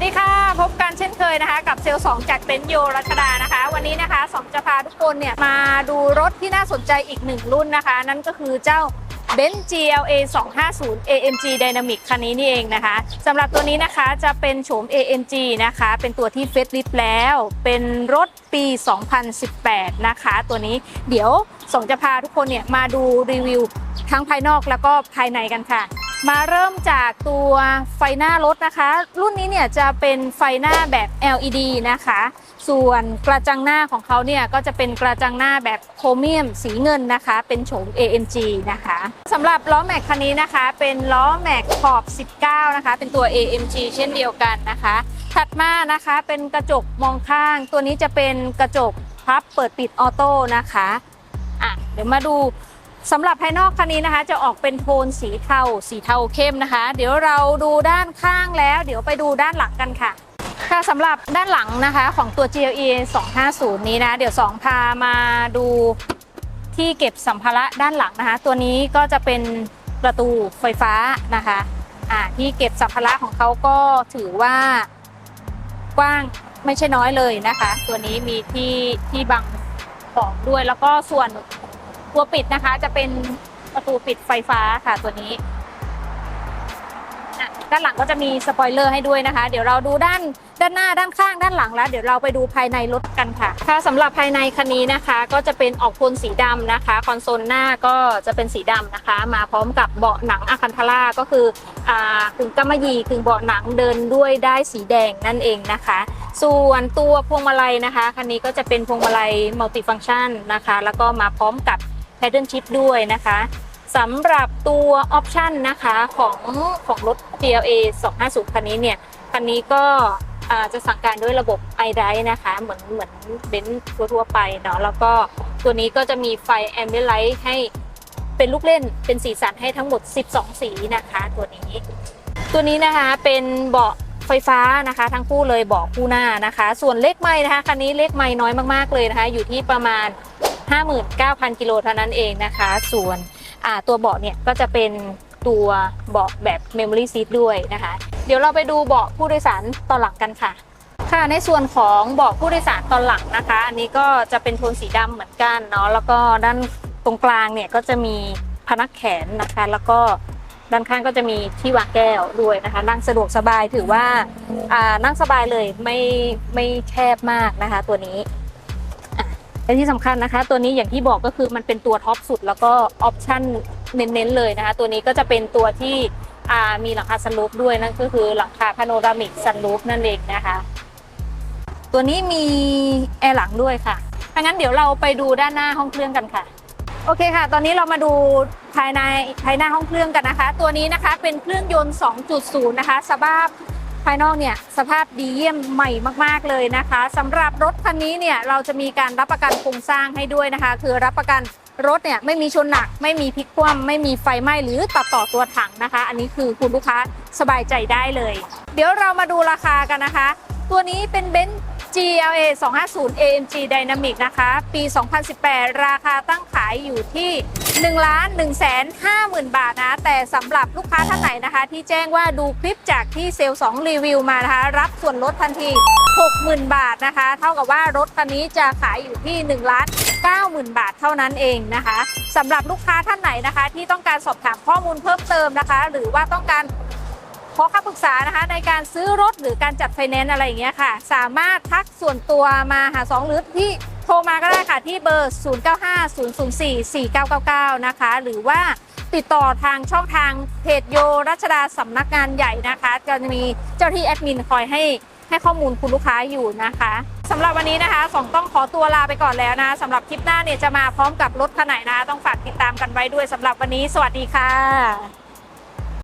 วัสดีค่ะ พบกันเช่นเคยนะคะ กับเซลล์สองจากเต็นท์โยรัชดานะคะ วันนี้นะคะสองจะพาทุกคนเนี่ยมาดูรถที่น่าสนใจอีกหนึ่งรุ่นนะคะ นั่นก็คือเจ้า b e n z GLA 250 AMG Dynamic คันนี้นี่เองนะคะสำหรับตัวนี้นะคะจะเป็นโฉม AMG นะคะ เป็นตัวที่เฟซลิฟแล้ว เป็นรถปี 2018 นะคะ ตัวนี้เดี๋ยวสองจะพาทุกคนเนี่ยมาดูรีวิวทั้งภายนอกแล้วก็ภายในกันค่ะ มาเริ่มจากตัวไฟหน้ารถนะคะ รุ่นนี้เนี่ยจะเป็นไฟหน้าแบบ LED นะคะ ส่วนกระจังหน้าของเขาเนี่ยก็จะเป็นกระจังหน้าแบบโครเมียมสีเงินนะคะ เป็นโฉม AMG นะคะสำหรับล้อแม็กคันนี้นะคะ เป็นล้อแม็กขอบ 19 นะคะ เป็นตัว AMG เช่นเดียวกันนะคะ ถัดมานะคะเป็นกระจกมองข้าง ตัวนี้จะเป็นกระจกพับเปิดปิดออโต้นะคะอะเดี๋ยวมาดู สำหรับภายนอกคันนี้นะคะ จะออกเป็นโทนสีเทาสีเทาเข้มนะคะ เดี๋ยวเราดูด้านข้างแล้ว เดี๋ยวไปดูด้านหลังกันค่ะ ค่ะสำหรับด้านหลังนะคะของตัว GLE 250 นี้นะ เดี๋ยวสองพามาดูที่เก็บสัมภาระด้านหลังนะคะ ตัวนี้ก็จะเป็นประตูไฟฟ้านะคะอ่าที่เก็บสัมภาระของเขาก็ถือว่ากว้างไม่ใช่น้อยเลยนะคะ ตัวนี้มีที่ที่บังของด้วยแล้วก็ส่วน ตัวปิดนะคะจะเป็นประตูปิดไฟฟ้าค่ะตัวนี้ด้านหลังก็จะมีสปอยเลอร์ให้ด้วยนะคะ เดี๋ยวเราดูด้านด้านหน้าด้านข้างด้านหลังแล้ว เดี๋ยวเราไปดูภายในรถกันค่ะ ค่ะสำหรับภายในคันนี้นะคะ ก็จะเป็นออกโทนสีดำนะคะ คอนโซลหน้าก็จะเป็นสีดำนะคะ มาพร้อมกับเบาะหนังอาคันทาร่าก็คืออ่ากึ่งกำมะหยี่กึ่งเบาะหนังเดินด้วยได้สีแดงนั่นเองนะคะ ส่วนตัวพวงมาลัยนะคะคันนี้ก็จะเป็นพวงมาลัยมัลติฟัง c t ชันนะคะ แล้วก็มาพร้อมกับ p a d d l e Chip ด้วยนะคะสำหรับตัวออปชันนะคะของของรถ GLA 250 คันนี้เนี่ย คันนี้ก็จะสั่งการด้วยระบบ i d r i v e นะคะ เหมือนเหมือนเบนซ์ทั่วๆไปเนาะแล้วก็ตัวนี้ก็จะมีไฟ ambient light ให้เป็นลูกเล่นเป็นสีสันให้ทั้งหมด 12 สีนะคะตัวนี้ ตัวนี้นะคะเป็นเบาะไฟฟ้านะคะ ทั้งคู่เลยเบาะคู่หน้านะคะ ส่วนเลขไม้นะคะคันนี้เลขไม้น้อยมากๆเลยนะคะ อยู่ที่ประมาณ 59,000 กิโลเท่านั้นเองนะคะ ส่วนตัวเบาะเนี่ยก็จะเป็นตัวเบาะแบบ Memory Seat ด้วยนะคะ เดี๋ยวเราไปดูเบาะผู้โดยสารตอนหลังกันค่ะ ค่ะในส่วนของเบาะผู้โดยสารตอนหลังนะคะ อันนี้ก็จะเป็นโทนสีดำเหมือนกันเนาะแล้วก็ด้านตรงกลางเนี่ยก็จะมีพนักแขนนะคะ แล้วก็ด้านข้างก็จะมีที่วางแก้วด้วยนะคะ นั่งสะดวกสบายถือว่านั่งสบายเลยไม่ไม่แคบมากนะคะ ตัวนี้ และที่สำคัญนะคะ ตัวนี้อย่างที่บอกก็คือมันเป็นตัวท็อปสุด แล้วก็ออปชั่นเน้นๆเลยนะคะ ตัวนี้ก็จะเป็นตัวที่มีหลังคาซันรูฟด้วยนั่นก็คือหลังคาพาโนรามิกซันรูฟนั่นเองนะคะ ตัวนี้มีแอร์หลังด้วยค่ะถ้างั้นเดี๋ยวเราไปดูด้านหน้าห้องเครื่องกันค่ะ โอเคค่ะ ตอนนี้เรามาดูภายในภายหน้าห้องเครื่องกันนะคะ ตัวนี้นะคะเป็นเครื่องยนต์ 2.0 นะคะสภาพ ภายนอกเนี่ยสภาพดีเยี่ยมใหม่มากๆเลยนะคะสำหรับรถคันนี้เนี่ยเราจะมีการรับประกันโครงสร้างให้ด้วยนะคะ คือรับประกันรถเนี่ยไม่มีชนหนัก ไม่มีพลิกคว่ำไม่มีไฟไหม้หรือตัดต่อตัวถังนะคะ อันนี้คือคุณลูกค้าสบายใจได้เลย เดี๋ยวเรามาดูราคากันนะคะ ตัวนี้เป็นเบนซ์ GLA 250 AMG Dynamic นะคะ ปี 2018 ราคาตั้งขายอยู่ที่1ล้าน1แสน50,000 บาทนะ แต่สำหรับลูกค้าท่านไหนนะคะ ที่แจ้งว่าดูคลิปจากที่เซลล์2รีวิวมานะคะ รับส่วนลดทันที 60,000 บาทนะคะ เท่ากับว่ารถคันนี้จะขายอยู่ที่1ล้าน90,000 บาทเท่านั้นเองนะคะสำหรับลูกค้าท่านไหนนะคะ ที่ต้องการสอบถามข้อมูลเพิ่มเติมนะคะ หรือว่าต้องการ ขอคำปรึกษานะคะในการซื้อรถหรือการจัดไฟแนนซ์อะไรอย่างเงี้ยค่ะ สามารถทักส่วนตัวมาหาสองหรือที่โทรมาก็ได้ค่ะที่เบอร์ 0950044999 นะคะ หรือว่าติดต่อทางช่องทางเพจโยรัชดาสำนักงานใหญ่นะคะจะมีเจ้าที่แอดมินคอยให้ให้ข้อมูลคุณลูกค้าอยู่นะคะสำหรับวันนี้นะคะสองต้องขอตัวลาไปก่อนแล้วนะสำหรับคลิปหน้าเนี่ยจะมาพร้อมกับรถคันไหนนะ ต้องฝากติดตามกันไว้ด้วยสำหรับวันนี้ สวัสดีค่ะ